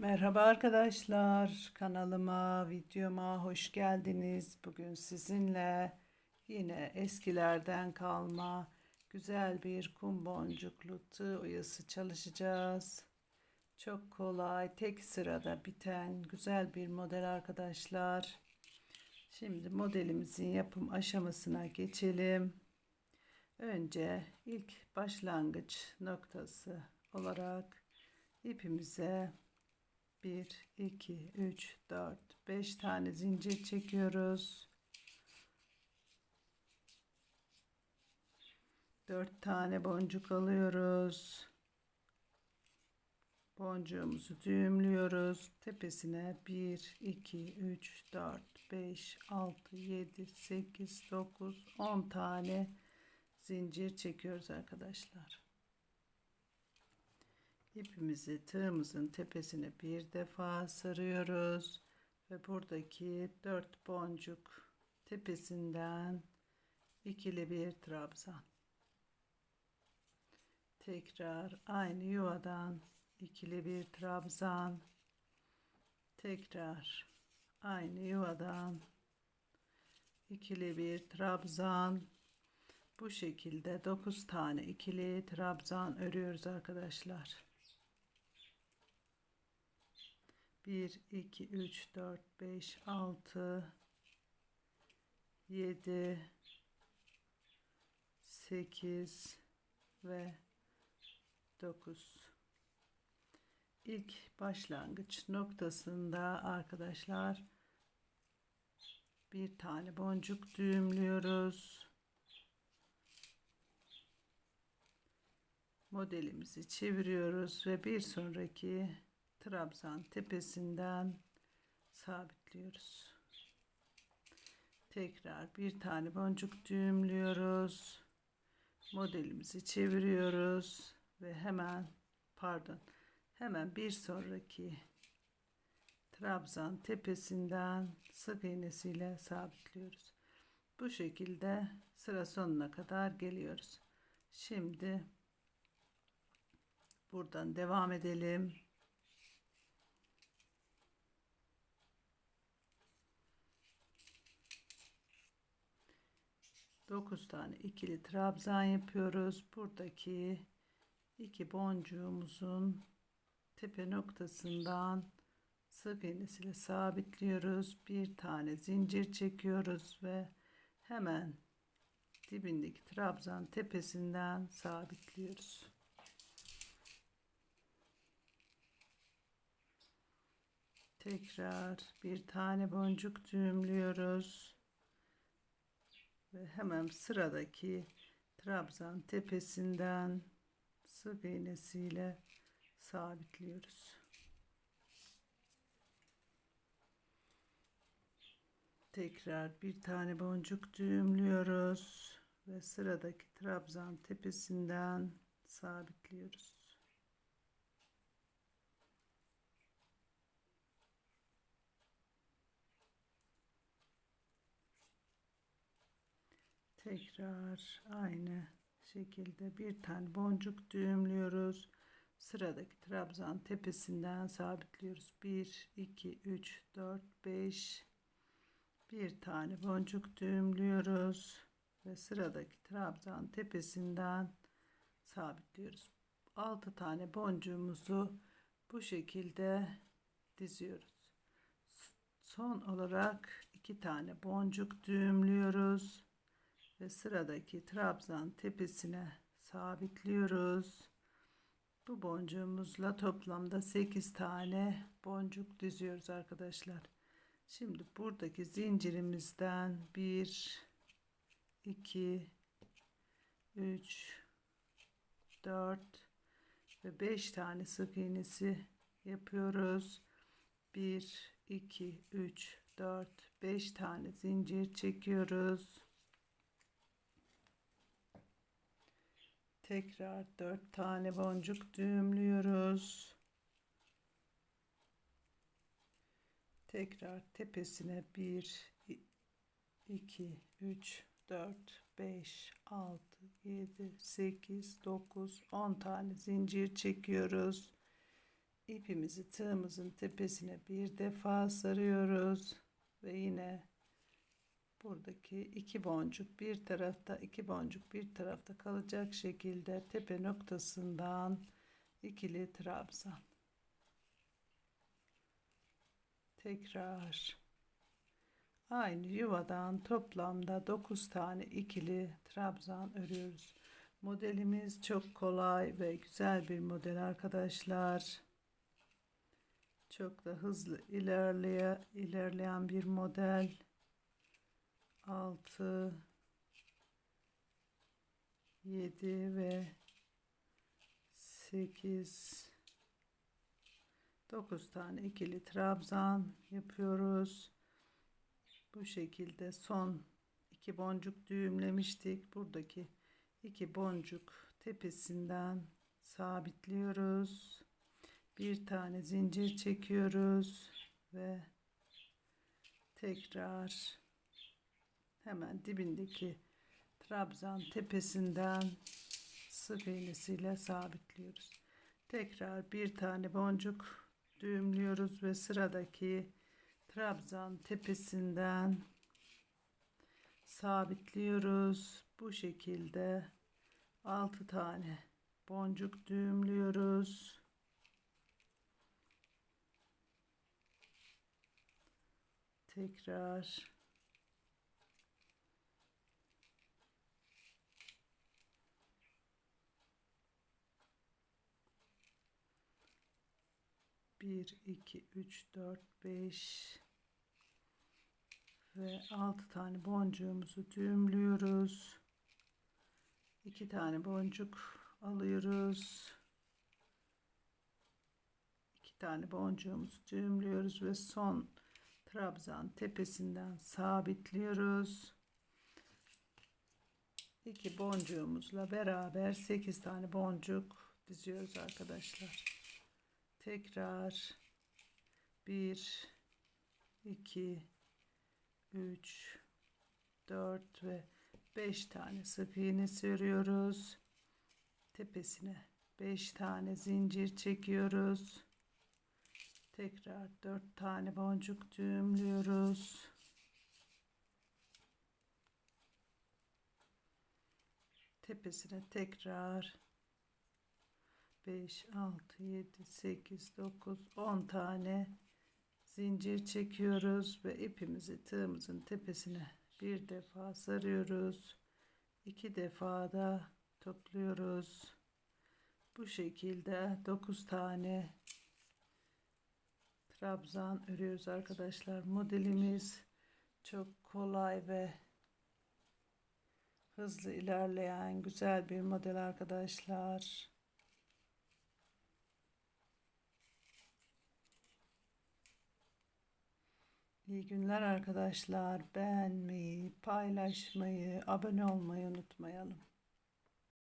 Merhaba arkadaşlar. Kanalıma, videoma hoş geldiniz. Bugün sizinle yine eskilerden kalma güzel bir kum boncuklu tığ oyası çalışacağız. Çok kolay, tek sırada biten güzel bir model arkadaşlar. Şimdi modelimizin yapım aşamasına geçelim. Önce ilk başlangıç noktası olarak ipimize 1 2 3 4 5 tane zincir çekiyoruz. 4 tane boncuk alıyoruz. Boncuğumuzu düğümlüyoruz. Tepesine 1 2 3 4 5 6 7 8 9 10 tane zincir çekiyoruz arkadaşlar. İpimizi tığımızın tepesine bir defa sarıyoruz ve buradaki dört boncuk tepesinden ikili bir trabzan. Tekrar aynı yuvadan ikili bir trabzan. Tekrar aynı yuvadan ikili bir trabzan. Bu şekilde 9 tane ikili trabzan örüyoruz arkadaşlar. 1 2 3 4 5 6 7 8 ve 9 ilk başlangıç noktasında arkadaşlar bir tane boncuk düğümlüyoruz. Modelimizi çeviriyoruz ve bir sonraki trabzan tepesinden sabitliyoruz. Tekrar bir tane boncuk düğümlüyoruz. Modelimizi çeviriyoruz ve hemen pardon hemen bir sonraki trabzan tepesinden sık iğnesiyle sabitliyoruz. Bu şekilde sıra sonuna kadar geliyoruz. Şimdi buradan devam edelim. 9 tane ikili trabzan yapıyoruz. Buradaki iki boncuğumuzun tepe noktasından sık iğnesiyle sabitliyoruz. Bir tane zincir çekiyoruz ve hemen dibindeki trabzan tepesinden sabitliyoruz. Tekrar bir tane boncuk düğümlüyoruz ve hemen sıradaki trabzan tepesinden sık iğnesiyle sabitliyoruz. Tekrar bir tane boncuk düğümlüyoruz ve sıradaki trabzan tepesinden sabitliyoruz. Tekrar aynı şekilde bir tane boncuk düğümlüyoruz. Sıradaki trabzan tepesinden sabitliyoruz. 1 2 3 4 5 bir tane boncuk düğümlüyoruz ve sıradaki trabzan tepesinden sabitliyoruz. 6 tane boncuğumuzu bu şekilde diziyoruz. Son olarak iki tane boncuk düğümlüyoruz ve sıradaki trabzan tepesine sabitliyoruz. Bu boncuğumuzla toplamda 8 tane boncuk düzüyoruz arkadaşlar. Şimdi buradaki zincirimizden 1 2 3 4 ve 5 tane sık iğnesi yapıyoruz. 1 2 3 4 5 tane zincir çekiyoruz. Tekrar dört tane boncuk düğümlüyoruz. Tekrar tepesine 1 2 3 4 5 6 7 8 9 10 tane zincir çekiyoruz. ipimizi tığımızın tepesine bir defa sarıyoruz ve yine buradaki iki boncuk bir tarafta iki boncuk bir tarafta kalacak şekilde tepe noktasından ikili trabzan. Tekrar. Aynı yuvadan toplamda 9 tane ikili trabzan örüyoruz. Modelimiz çok kolay ve güzel bir model arkadaşlar. Çok da hızlı ilerleye, ilerleyen bir model 6 7 ve 8 9 tane ikili trabzan yapıyoruz. Bu şekilde son iki boncuk düğümlemiştik. Buradaki iki boncuk tepesinden sabitliyoruz. Bir tane zincir çekiyoruz ve tekrar hemen dibindeki trabzan tepesinden sık iğnesiyle sabitliyoruz. Tekrar bir tane boncuk düğümlüyoruz ve sıradaki trabzan tepesinden sabitliyoruz. Bu şekilde 6 tane boncuk düğümlüyoruz. Tekrar bir iki üç dört beş ve altı tane boncuğumuzu düğümlüyoruz. iki tane boncuk alıyoruz. iki tane boncuğumuzu düğümlüyoruz ve son trabzan tepesinden sabitliyoruz. İki boncuğumuzla beraber 8 tane boncuk diziyoruz arkadaşlar. Tekrar 1 2 3 4 ve 5 tane sık iğne sürüyoruz. Tepesine 5 tane zincir çekiyoruz. Tekrar 4 tane boncuk düğümlüyoruz. Tepesine tekrar 5 6 7 8 9 10 tane zincir çekiyoruz ve ipimizi tığımızın tepesine bir defa sarıyoruz. iki defa da topluyoruz. Bu şekilde 9 tane trabzan örüyoruz arkadaşlar. Modelimiz çok kolay ve hızlı ilerleyen güzel bir model arkadaşlar. İyi günler arkadaşlar. Beğenmeyi, paylaşmayı, abone olmayı unutmayalım.